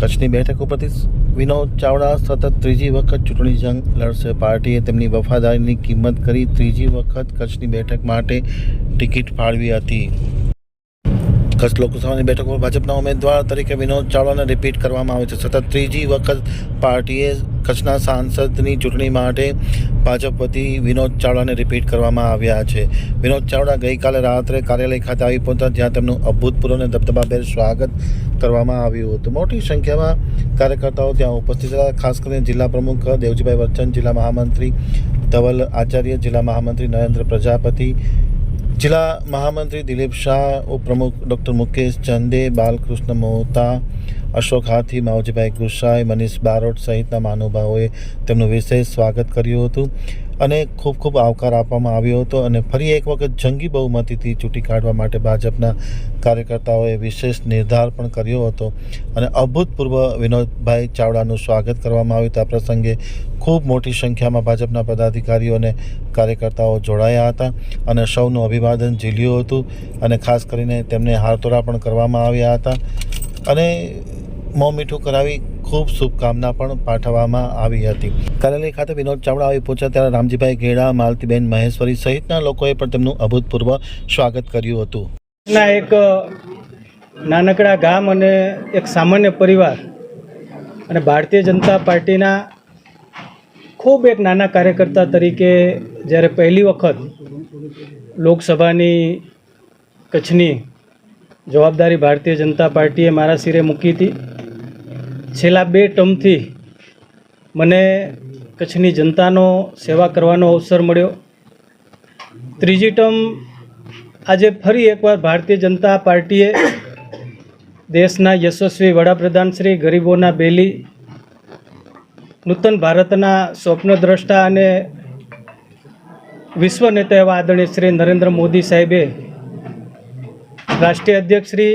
કચ્છની બેઠક ઉપરથી વિનોદ ચાવડા સતત ત્રીજી વખત ચૂંટણી જંગ લડશે. પાર્ટીએ તેમની વફાદારીની કિંમત કરી ત્રીજી વખત કચ્છની બેઠક માટે ટિકિટ ફાળવી હતી. કચ્છ લોકસભાની બેઠક પર ભાજપના ઉમેદવાર તરીકે વિનોદ ચાવડાને રિપીટ કરવામાં આવે છે. સતત ત્રીજી વખત પાર્ટીએ કચ્છના સાંસદની ચૂંટણી માટે ભાજપ વતી વિનોદ ચાવડાને રિપીટ કરવામાં આવ્યા છે. વિનોદ ચાવડા ગઈકાલે રાત્રે કાર્યાલય ખાતે આવી પહોંચ્યા, જ્યાં તેમનું અભૂતપૂર્વ અને દબદબાભેર સ્વાગત કરવામાં આવ્યું હતું. મોટી સંખ્યામાં કાર્યકર્તાઓ ત્યાં ઉપસ્થિત હતા ખાસ કરીને જિલ્લા પ્રમુખ દેવજીભાઈ વચ્ચન જિલ્લા મહામંત્રી ધવલ આચાર્ય, જિલ્લા મહામંત્રી નરેન્દ્ર પ્રજાપતિ, જિલ્લા મહામંત્રી દિલીપ શાહ, ઉપપ્રમુખ ડૉક્ટર મુકેશ ચંદે, બાલકૃષ્ણ મોહતા અશોક હાથી, માવજીભાઈ ગુસાઈ, મનીષ બારોટ સહિતના મહાનુભાવોએ તેમનું વિશેષ સ્વાગત કર્યું હતું અને ખૂબ ખૂબ આવકાર આપવામાં આવ્યો હતો અને ફરી એક વખત જંગી બહુમતીથી ચૂંટી કાઢવા માટે ભાજપના કાર્યકર્તાઓએ વિશેષ નિર્ધાર પણ કર્યો હતો અને અભૂતપૂર્વ વિનોદભાઈ ચાવડાનું સ્વાગત કરવામાં આવ્યું આ પ્રસંગે ખૂબ મોટી સંખ્યામાં ભાજપના પદાધિકારીઓ અને કાર્યકર્તાઓ જોડાયા હતા અને સૌનું અભિવાદન ઝીલ્યું હતું અને ખાસ કરીને તેમને હારતોરા પણ કરવામાં આવ્યા હતા. અને મોં મીઠું કરાવી ખૂબ શુભકામના પણ પાઠવવામાં આવી હતી. કાર્યાલય ખાતે વિનોદ ચાવડા આવી પહોંચ્યા ત્યારે રામજીભાઈ ગેડા માલતીબેન મહેશ્વરી સહિતના લોકોએ પણ તેમનું અભૂતપૂર્વ સ્વાગત કર્યું હતું. એક નાનકડા ગામ અને એક સામાન્ય પરિવાર અને ભારતીય જનતા પાર્ટીના ખૂબ એક નાના કાર્યકર્તા તરીકે જ્યારે પહેલી વખત લોકસભાની કચ્છની જવાબદારી ભારતીય જનતા પાર્ટીએ મારા સિરે મૂકી હતી છેલ્લા બે ટર્મથી મને કચ્છની જનતાનો સેવા કરવાનો અવસર મળ્યો. ત્રીજી ટર્મ, આજે ફરી એકવાર ભારતીય જનતા પાર્ટીએ દેશના યશસ્વી વડાપ્રધાન શ્રી ગરીબોના બેલી, નૂતન ભારતના સ્વપ્નદ્રષ્ટા અને વિશ્વ નેતા એવા આદરણીય શ્રી નરેન્દ્ર મોદી સાહેબે રાષ્ટ્રીય અધ્યક્ષ શ્રી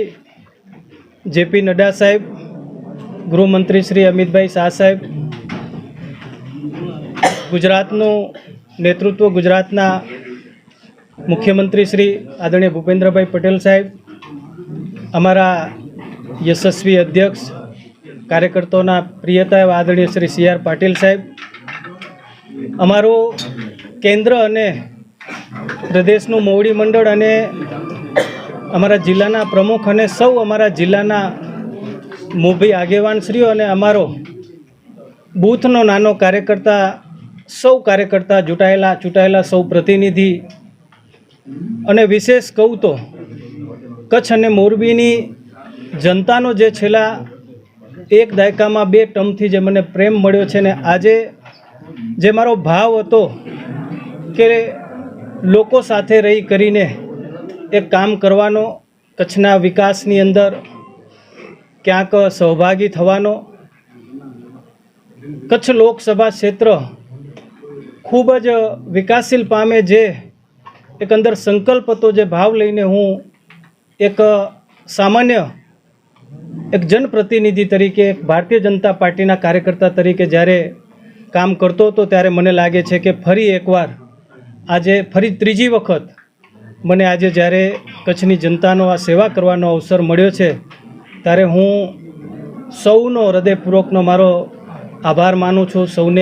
જેપી નડ્ડા સાહેબ ગૃહમંત્રી શ્રી અમિતભાઈ શાહ સાહેબ ગુજરાતનું નેતૃત્વ ગુજરાતના મુખ્યમંત્રી શ્રી આદરણીય ભૂપેન્દ્રભાઈ પટેલ સાહેબ, અમારા યશસ્વી અધ્યક્ષ કાર્યકર્તાઓના પ્રિયતા એવા આદરણીય શ્રી સી આર પાટીલ સાહેબ, અમારું કેન્દ્ર અને પ્રદેશનું મોવડી મંડળ અને અમારા જિલ્લાના પ્રમુખ અને સૌ અમારા જિલ્લાના મોભી આગેવાનશ્રીઓ અને અમારો બૂથનો નાનો કાર્યકર્તા, સૌ કાર્યકર્તા ચૂંટાયેલા ચૂંટાયેલા સૌ પ્રતિનિધિ અને વિશેષ કહું તો કચ્છ અને મોરબીની જનતાનો જે છેલ્લા એક દાયકામાં બે ટર્મથી જે મને પ્રેમ મળ્યો છે ને આજે જે મારો ભાવ હતો કે લોકો સાથે રહી કરીને એક કામ કરવાનો કચ્છના વિકાસની અંદર ક્યાંક સહભાગી થવાનો? કચ્છ લોકસભા ક્ષેત્ર ખૂબ જ વિકાસશીલ પામે જે એક અંદર સંકલ્પ હતો જે ભાવ લઈને હું એક સામાન્ય, એક જનપ્રતિનિધિ તરીકે ભારતીય જનતા પાર્ટીના કાર્યકર્તા તરીકે જ્યારે કામ કરતો હતો ત્યારે મને લાગે છે કે ફરી એકવાર આજે, ફરી ત્રીજી વખત મને આજે જ્યારે કચ્છની જનતાનો આ સેવા કરવાનો અવસર મળ્યો છે ત્યારે હું સૌનો હૃદયપૂર્વકનો મારો આભાર માનું છું સૌને